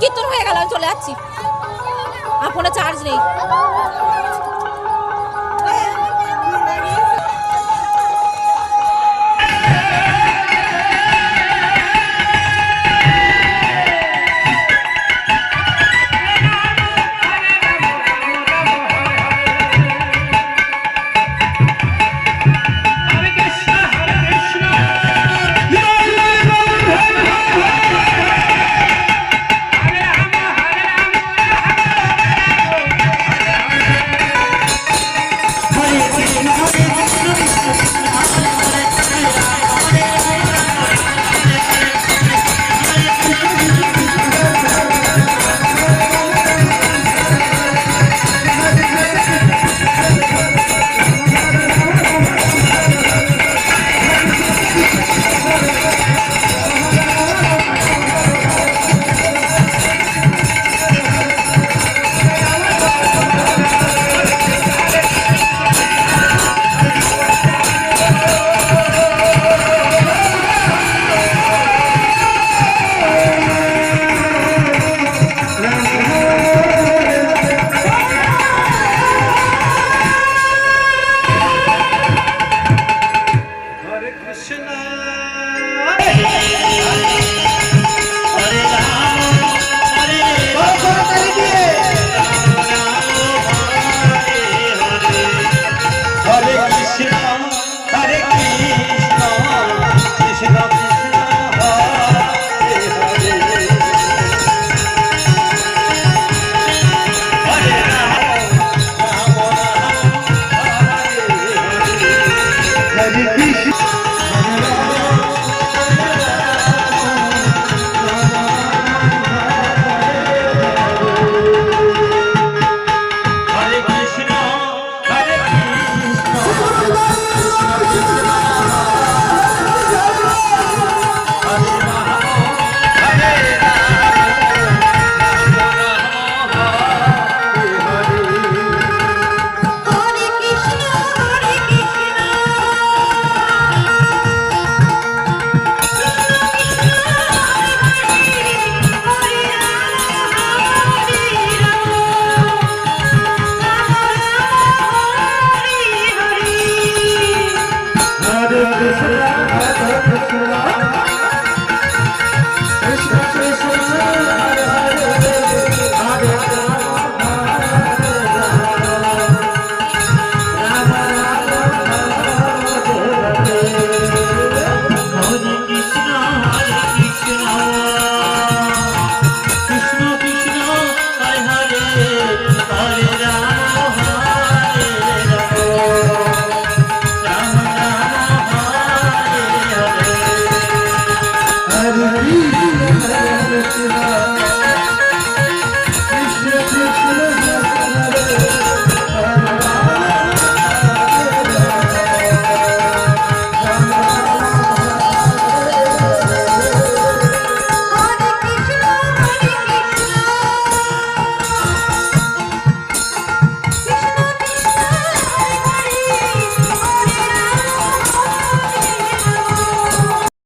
কীর্তন হয়ে গেল আমি চলে যাচ্ছি। আর ফোনে চার্জ নেই।